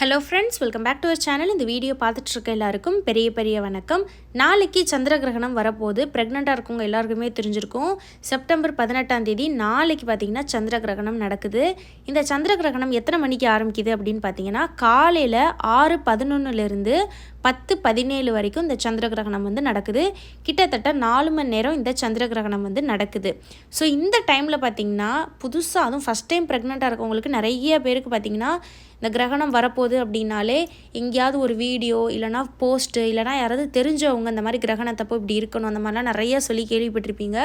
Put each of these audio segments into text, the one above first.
Hello friends welcome back to our channel இந்த video பார்த்துட்ருக்க எல்லாருக்கும் பெரிய பெரிய வணக்கம். நாளைக்கு சந்திர கிரகணம் வரப்போகுது. ப்ரெக்னெண்ட்டாக இருக்கவங்க எல்லாருக்குமே தெரிஞ்சிருக்கும். செப்டம்பர் பதினெட்டாம் தேதி நாளைக்கு பார்த்தீங்கன்னா சந்திர கிரகணம் நடக்குது. இந்த சந்திர கிரகணம் எத்தனை மணிக்கு ஆரம்பிக்குது அப்படின்னு பார்த்தீங்கன்னா காலையில் ஆறு பதினொன்றுலேருந்து பத்து பதினேழு வரைக்கும் இந்த சந்திர கிரகணம் வந்து நடக்குது. கிட்டத்தட்ட நாலு மணி நேரம் இந்த சந்திர கிரகணம் வந்து நடக்குது. ஸோ இந்த டைமில் பார்த்தீங்கன்னா புதுசாக அதுவும் ஃபஸ்ட் டைம் ப்ரெக்னெண்ட்டாக இருக்கவங்களுக்கு நிறைய பேருக்கு பார்த்தீங்கன்னா இந்த கிரகணம் வரப்போகுது அப்படின்னாலே எங்கேயாவது ஒரு வீடியோ இல்லைனா போஸ்ட்டு இல்லைனா யாராவது தெரிஞ்சவங்க இந்த மாதிரி கிரகணத்தப்போ இப்படி இருக்கணும் அந்த மாதிரிலாம் நிறைய சொல்லி கேள்விப்பட்டிருப்பீங்க.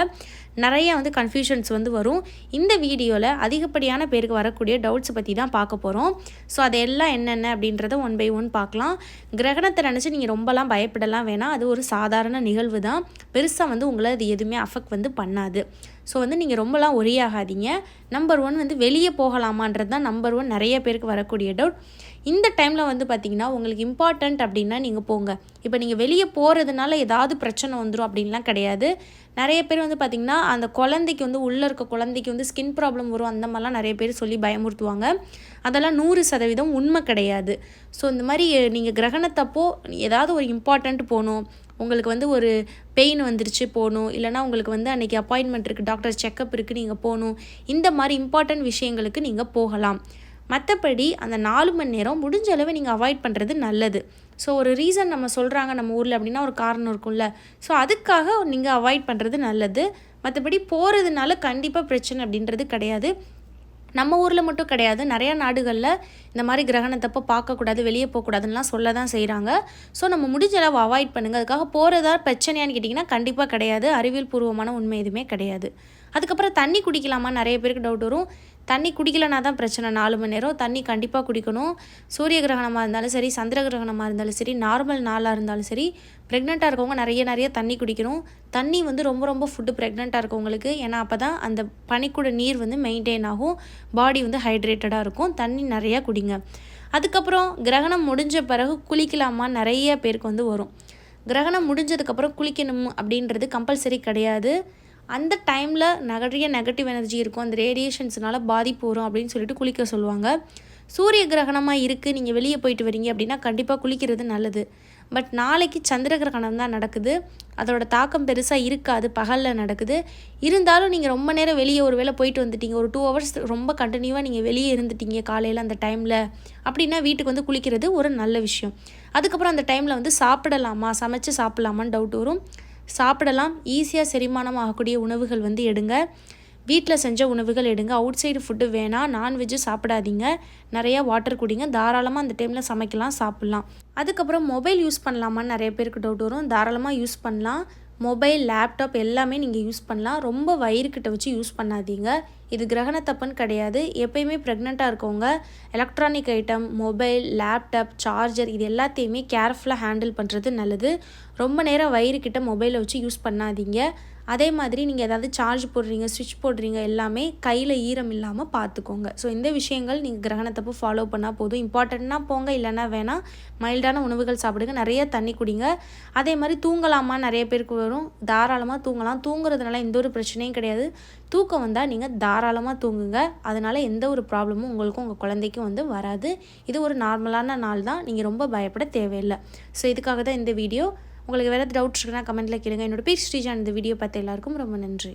நிறைய வந்து கன்ஃபியூஷன்ஸ் வந்து வரும். இந்த வீடியோவில் அதிகப்படியான பேருக்கு வரக்கூடிய டவுட்ஸ் பற்றி தான் பார்க்க போகிறோம் ஸோ அதெல்லாம் என்னென்ன அப்படின்றத ஒன் பை ஒன் பார்க்கலாம். கிரகணத்தை நினச்சி நீங்கள் ரொம்பலாம் பயப்படலாம் வேணாம். அது ஒரு சாதாரண நிகழ்வு தான். பெருசாக வந்து உங்களை அது எதுவுமே அஃபெக்ட் வந்து பண்ணாது. ஸோ வந்து நீங்கள் ரொம்பலாம் ஒரே ஆகாதீங்க நம்பர் ஒன் வந்து வெளியே போகலாமான்றது தான் நம்பர் ஒன் நிறைய பேருக்கு வரக்கூடிய டவுட் இந்த டைமில் வந்து பார்த்திங்கன்னா உங்களுக்கு இம்பார்ட்டண்ட் அப்படின்னா நீங்கள் போங்க. இப்போ நீங்கள் வெளியே போகிறதுனால ஏதாவது பிரச்சனை வந்துடும் அப்படின்லாம் கிடையாது. நிறைய பேர் வந்து பார்த்திங்கன்னா அந்த குழந்தைக்கு வந்து உள்ளே இருக்க குழந்தைக்கு வந்து ஸ்கின் ப்ராப்ளம் வரும். அந்த மாதிரிலாம் நிறைய பேர் சொல்லி பயமுறுத்துவாங்க. அதெல்லாம் நூறு சதவீதம் உண்மை கிடையாது. ஸோ இந்த மாதிரி நீங்கள் கிரகணத்தப்போ ஏதாவது ஒரு இம்பார்ட்டண்ட் போகணும். உங்களுக்கு வந்து ஒரு பெயின் வந்துருச்சு போகணும். இல்லைனா உங்களுக்கு வந்து அன்றைக்கி அப்பாயின்மெண்ட் இருக்குது டாக்டர் செக்கப் இருக்குது நீங்கள் போகணும். இந்த மாதிரி இம்பார்ட்டண்ட் விஷயங்களுக்கு நீங்கள் போகலாம். மற்றபடி அந்த நாலு மணி நேரம் முடிஞ்ச அளவு நீங்கள் அவாய்ட் பண்ணுறது நல்லது. ஸோ ஒரு ரீசன் நம்ம சொல்கிறாங்க நம்ம ஊரில் அப்படின்னா ஒரு காரணம் இருக்கும்ல. ஸோ அதுக்காக நீங்கள் அவாய்ட் பண்ணுறது நல்லது. மற்றபடி போகிறதுனால கண்டிப்பாக பிரச்சனை அப்படின்றது கிடையாது. நம்ம ஊரில் மட்டும் கிடையாது. நிறையா நாடுகளில் இந்த மாதிரி கிரகணத்தப்போ பார்க்கக்கூடாது வெளியே போகக்கூடாதுன்னெலாம் சொல்ல தான் செய்கிறாங்க ஸோ நம்ம முடிஞ்ச அளவு அவாய்ட் பண்ணுங்கள் அதுக்காக போகிறதா பிரச்சனையான்னு கேட்டிங்கன்னா கண்டிப்பாக கிடையாது. அறிவியல் பூர்வமான உண்மை எதுவுமே கிடையாது. அதுக்கப்புறம் தண்ணி குடிக்கலாமா? நிறைய பேருக்கு டவுட் வரும். தண்ணி குடிக்கலனா தான் பிரச்சனை. நாலு மணி நேரம் தண்ணி கண்டிப்பாக குடிக்கணும். சூரிய கிரகணமாக இருந்தாலும் சரி சந்திர கிரகணமாக இருந்தாலும் சரி நார்மல் நாளாக இருந்தாலும் சரி ப்ரெக்னெண்ட்டாக இருக்கவங்க நிறைய நிறைய தண்ணி குடிக்கணும். தண்ணி வந்து ரொம்ப ரொம்ப ஃபுட்டு ப்ரெக்னெண்ட்டாக இருக்கவங்களுக்கு ஏன்னா அப்போ தான் அந்த பனிக்கூட நீர் வந்து மெயின்டைன் ஆகும். பாடி வந்து ஹைட்ரேட்டடாக இருக்கும். தண்ணி நிறையா குடிங்க. அதுக்கப்புறம் கிரகணம் முடிஞ்ச பிறகு குளிக்கலாமா? நிறைய பேருக்கு வந்து வரும். கிரகணம் முடிஞ்சதுக்கப்புறம் குளிக்கணும் அப்படின்றது கம்பல்சரி கிடையாது. அந்த டைமில் நிறைய நெகட்டிவ் எனர்ஜி இருக்கும். அந்த ரேடியேஷன்ஸ்னால பாதிப்பு வரும் அப்படின்னு சொல்லிட்டு குளிக்க சொல்லுவாங்க. சூரிய கிரகணமாக இருக்குது நீங்கள் வெளியே போயிட்டு வரீங்க அப்படின்னா கண்டிப்பாக குளிக்கிறது நல்லது. பட் நாளைக்கு சந்திர கிரகணம் தான் நடக்குது. அதோட தாக்கம் பெருசாக இருக்காது. பகலில் நடக்குது. இருந்தாலும் நீங்கள் ரொம்ப நேரம் வெளியே ஒரு வேளை போயிட்டு வந்துட்டீங்க. ஒரு டூ ஹவர்ஸ் ரொம்ப கண்டினியூவாக நீங்கள் வெளியே இருந்துட்டீங்க காலையில் அந்த டைமில் அப்படின்னா வீட்டுக்கு வந்து குளிக்கிறது ஒரு நல்ல விஷயம். அதுக்கப்புறம் அந்த டைமில் வந்து சாப்பிடலாமா? சமைச்சு சாப்பிட்லாமான்னு டவுட் வரும். சாப்பிடலாம். ஈஸியாக செரிமானம் ஆகக்கூடிய உணவுகள் வந்து எடுங்க. வீட்டில் செஞ்ச உணவுகள் எடுங்க. அவுட் சைடு ஃபுட்டு வேணாம் நான்வெஜ்ஜு சாப்பிடாதீங்க. நிறையா வாட்டர் குடிங்க. தாராளமாக அந்த டைமில் சமைக்கலாம் சாப்பிட்லாம். அதுக்கப்புறம் மொபைல் யூஸ் பண்ணலாமான்னு நிறைய பேருக்கு டவுட் வரும். தாராளமாக யூஸ் பண்ணலாம். மொபைல் லேப்டாப் எல்லாமே நீங்கள் யூஸ் பண்ணலாம். ரொம்ப வயிறுக்கிட்ட வச்சு யூஸ் பண்ணாதீங்க. இது கிரகணத்தப்புன்னு கிடையாது. எப்பயுமே ப்ரெக்னெண்ட்டாக இருக்கவங்க electronic item mobile laptop charger இது எல்லாத்தையுமே கேர்ஃபுல்லாக ஹேண்டில் பண்ணுறது நல்லது. ரொம்ப நேரம் வயிறுக்கிட்ட மொபைலை வச்சு யூஸ் பண்ணாதீங்க. அதே மாதிரி நீங்கள் ஏதாவது சார்ஜ் போடுறீங்க ஸ்விட்ச் போடுறீங்க எல்லாமே கையில் ஈரம் இல்லாமல் பார்த்துக்கோங்க ஸோ இந்த விஷயங்கள் நீங்கள் கிரகணத்தப்போ ஃபாலோ பண்ணால் போதும். இம்பார்ட்டண்ட்னா போங்க இல்லைன்னா வேணாம். மைல்டான உணவுகள் சாப்பிடுங்க நிறைய தண்ணி குடிங்க. அதே மாதிரி தூங்கலாமா நிறைய பேருக்கு வரும். தாராளமாக தூங்கலாம். தூங்குறதுனால எந்த ஒரு பிரச்சனையும் கிடையாது. தூக்கம் வந்தால் நீங்கள் தாராளமாக தூங்குங்க. அதனால் எந்த ஒரு ப்ராப்ளமும் உங்களுக்கும் உங்கள் குழந்தைக்கும் வந்து வராது. இது ஒரு நார்மலான நாள் தான். நீங்கள் ரொம்ப பயப்பட தேவையில்லை. ஸோ இதுக்காக தான் இந்த வீடியோ. உங்களுக்கு வேறு டவுட்ஸ் இருக்குன்னா கமெண்ட்டில் கேளுங்க. என்னோட பேர் ஸ்ரீஜான் இந்த வீடியோ பார்த்த எல்லாருக்கும் ரொம்ப நன்றி.